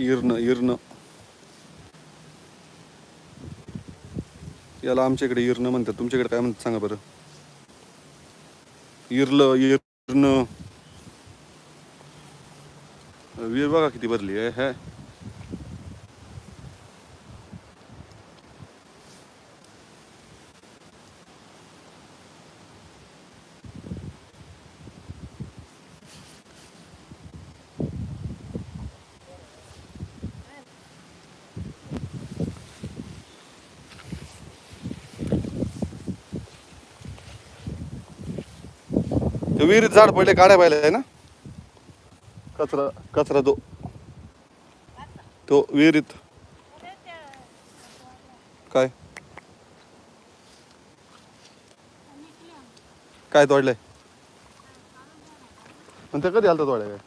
इरणं इरणं याला आमच्याकडे इरणं म्हणतात. तुमच्याकडे काय म्हणतात सांगा बरं. इरलं इरणं वीर बघा किती भरली आहे ते विहिरीत झाड पडले काढाय पाहिलं आहे ना? कचरा कचरा तो. तो विहिरीत. काय? काय तोडलंय? पण ते कधी आलता तोडाय काय?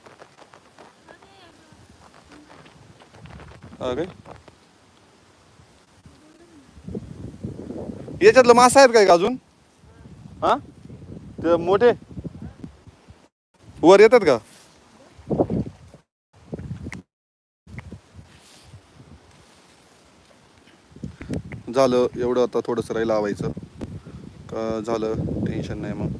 काय? याच्यातलं मासा आहेत काय का अजून? हा? ते मोठे? वर येतात का? झालं एवढं आता थोडंसं राहिलं लावायचं. का झालं? टेन्शन नाही मग.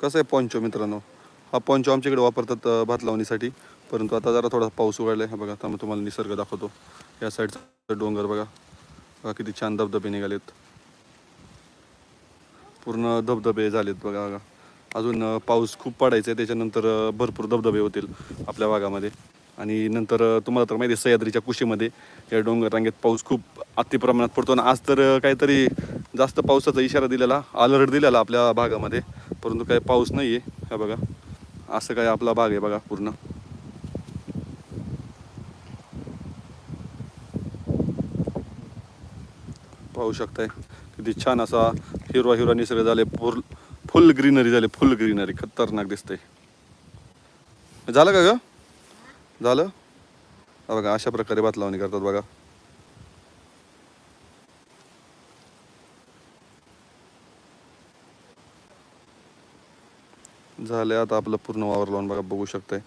कसं आहे पॉन्चो मित्रांनो? हा पॉन्चो आमच्याकडे वापरतात भात लावणीसाठी. परंतु आता जरा थोडा पाऊस उघडला आहे. बघा आता तुम्हाला निसर्ग दाखवतो. या साईडचा डोंगर बघा. बघा किती छान धबधबे निघालेत. पूर्ण धबधबे झालेत बघा बघा. अजून पाऊस खूप पडायचा आहे. त्याच्यानंतर भरपूर धबधबे होतील आपल्या भागामध्ये. आणि नंतर तुम्हाला तर माहिती आहे सह्याद्रीच्या कुशीमध्ये या डोंगर रांगेत पाऊस खूप अति प्रमाणात पडतो. आणि आज तर काहीतरी जास्त पावसाचा इशारा दिलेला अलर्ट दिलेला आपल्या भागामध्ये. परंतु काही पाऊस नाही आहे. हा बघा. असं काय आपला भाग आहे बघा पूर्ण. पाहू शकताय. किती छान असा हिरवा हिरवा निसर्ग झाले. फुल फुल ग्रीनरी झाले. Full greenery. खतरनाक दिसतंय. झालं का ग? झालं? बघा अशा प्रकारे भात लावणी करतात बघा. झालं आता आपलं पूर्ण वावर लावून बघा बघू शकताय.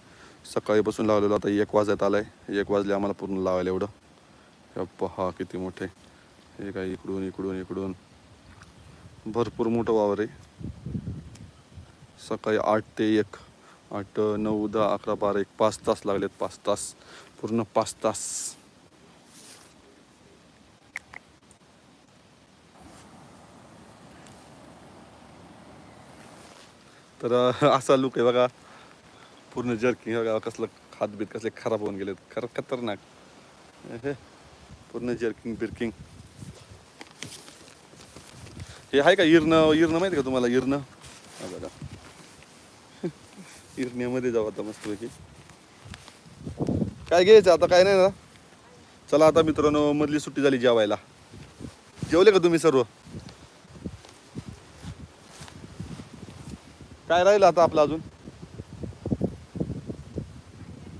सकाळीपासून लावलेलं आता एक वाजत आहे एक वाजले आम्हाला पूर्ण लावायला एवढं. पहा किती मोठे. हे काय इकडून इकडून इकडून. भरपूर मोठं वावर आहे. सकाळी आठ ते एक. आठ नऊ दहा अकरा बारा एक. पाच तास लागलेत. पाच तास. पूर्ण पाच तास. तर असा लुक आहे बघा. पूर्ण जर्किंग बघा. कसलं खातबीत कसले खराब होऊन गेलेत. खर खतरनाक. हे पूर्ण जर्किंग बिर्किंग हे आहे का इरणं इरणं माहिती का तुम्हाला? इरणं बघा. इरण्यामध्ये जाऊ आता मस्तपैकी. काय घ्यायचं? आता काय नाही ना? चला आता मित्रांनो मधली सुट्टी झाली जेवायला. जेवले का तुम्ही सर्व? काय राहिलं आता आपलं अजून?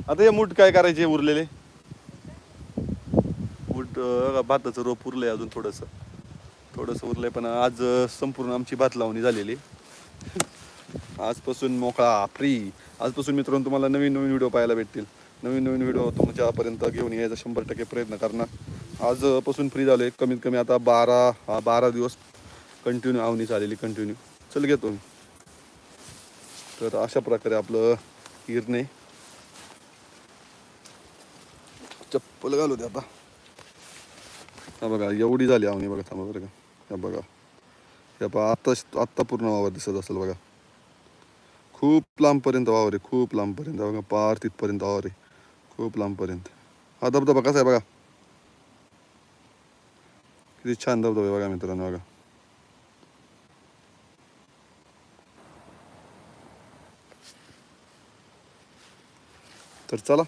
आता हे मूठ काय करायचे उरलेले? मूठ भाताचं रोप उरलंय अजून थोडंसं. थोडंसं उरलंय पण आज संपूर्ण आमची भात लावणी झालेली. आजपासून मोकळा फ्री आजपासून मित्रांनो तुम्हाला नवीन नवीन व्हिडिओ पाहायला भेटतील. नवीन नवीन व्हिडिओ तुमच्यापर्यंत घेऊन यायचा शंभर टक्के प्रयत्न करणार. आजपासून फ्री झालोय. कमीत कमी आता बारा हा बारा दिवस कंटिन्यू आवणी झालेली कंटिन्यू चल घेतो मी. तर अशा प्रकारे आपलं हिरणे. चप्पल घालू दे आता. हा बघा एवढी झाली आवणी बघा थांबा बरं का. या बघा. या पहा आत्ता आत्ता पूर्ण वावर दिसत असेल बघा. खूप लांबपर्यंत वावर आहे खूप लांबपर्यंत. बघा पार तिथपर्यंत वावर आहे. खूप लांबपर्यंत. हा धबधबा कसा आहे बघा. किती छान धबधबा आहे बघा मित्रांनो बघा. तर चला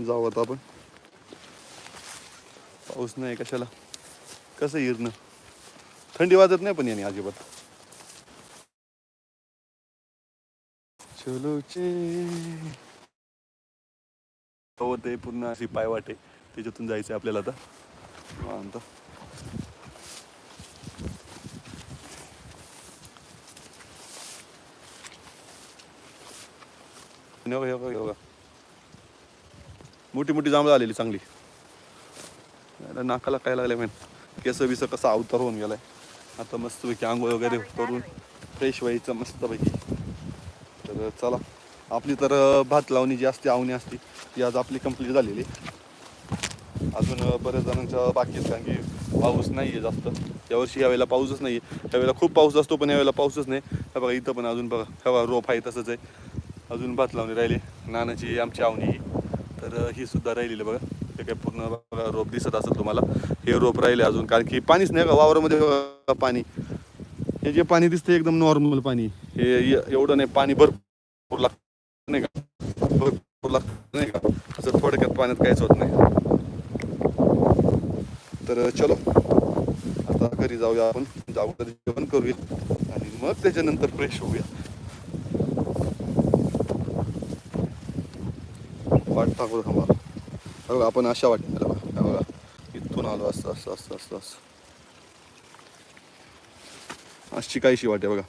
जाऊ आता आपण. पाऊस नाही कशाला? कसं इरणं थंडी वाजत नाही पण याने अजिबात. चलो ते पूर्ण अशी पाय वाटे त्याच्यातून जायचं आपल्याला आता. निवांत. योगा योगा योगा मोठी मोठी जांभळं आलेली चांगली. नाकाला काय लागले मेन केस बिस कसा अवतार होऊन गेलाय. आता मस्तपैकी आंघोळ वगैरे करून फ्रेश व्हायचं मस्तपैकी. तर चला आपली तर भात लावणी जी असते आवणी असते ती आज आपली कंप्लीट झालेली. अजून बऱ्याच जणांच्या बाकी आहेत कारण की पाऊस नाही आहे जास्त यावर्षी यावेळेला पाऊसच नाही आहे यावेळेला खूप पाऊस असतो पण यावेळेला पाऊसच नाही. बघा इथं पण अजून बघा हवा बघा रोप आहे तसंच आहे. अजून भात लावणी राहिली. नानाची आमची आवणी. तर ही सुद्धा राहिलेली बघा. ते काय पूर्ण बघा रोप दिसत असेल तुम्हाला. हे रोप राहिले अजून कारण की पाणीच नाही का वावरामध्ये पाणी. हे जे पाणी दिसते एकदम नॉर्मल पाणी. हे एवढं नाही पाणी भरपूर लागतं नाही का? भरपूर लागतं नाही का? असं थोडक्यात पाण्यात काहीच होत नाही. तर चलो. आता घरी जाऊया आपण. जाऊ तरी जेवण करूया. आणि मग त्याच्यानंतर फ्रेश होऊया. वाट टाकू थांबा. बघा आपण अशा वाटेला बघा बघा इथून आलो. असं असं असं असं असं. अशी काहीशी वाटे बघा.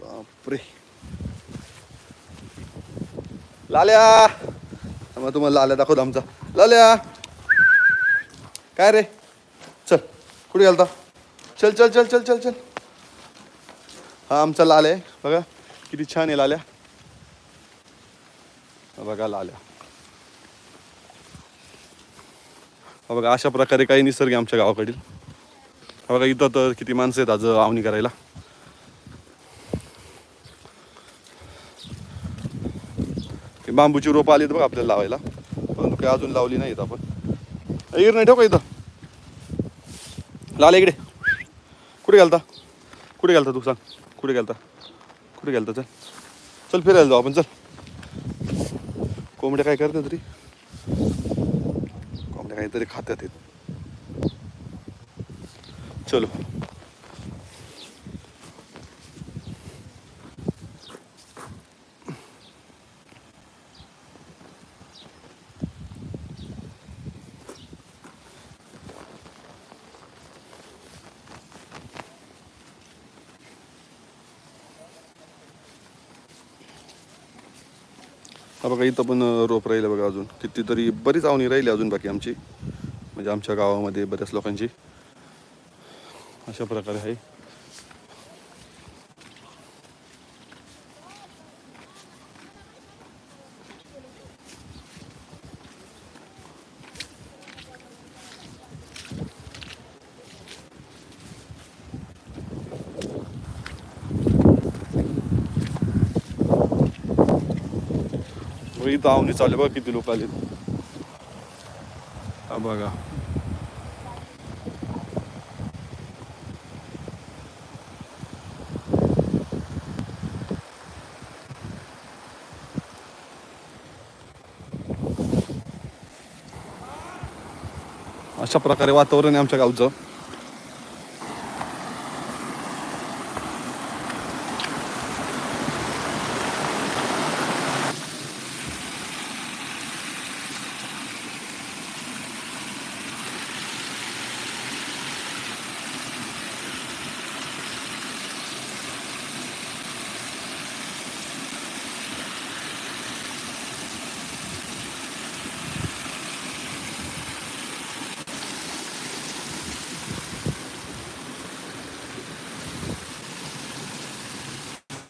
बापरे. लाल्या! मग तुम्हाला लाल्या दाखवतो आमचा. लाल्या! काय रे? चल कुठे गेलता? चल चल चल चल चल चल. हा आमचा लाल आहे. बघा किती छान आहे लाल्या. बघा लाल्या. हा बघा अशा प्रकारे काही निसर्ग आहे आमच्या गावाकडील. हा बघा इथं तर किती माणसं आहेत आज आवणी करायला. बांबूची रोपं आली बघा आपल्याला लावायला. परंतु काही अजून लावली नाहीत आपण. इर नाही ठेव का इथं? लाल इकडे. कुठे गेलता? कुठे गेलता तू सांग? कुठे गेलता? कुठे गेलता? चल. चल फिरायला जाऊ आपण चल. कोंबड्या काय करतात तरी कोंबड्या काहीतरी खात्यात आहेत. चलो. हा बघा इथं पण रोप राहिलं बघा अजून. कितीतरी बरीच आवणी राहिली अजून बाकी आमची. म्हणजे आमच्या गावामध्ये बऱ्याच लोकांची. अशा प्रकारे आहे. इथं आवणी चालले बघा किती लोक आले हा बघा अशा प्रकारे वातावरण आहे आमच्या गावचं.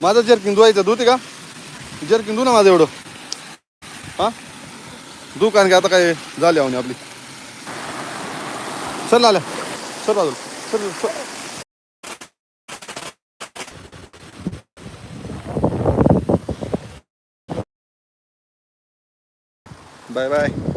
माझं जर्किन धुवायचं. धुते का? जर्किन धु ना माझं एवढं. हा? धु कारण की आता काय झाली आवनी आपली. सर आल्या. सर बाजू सर सर बाय बाय.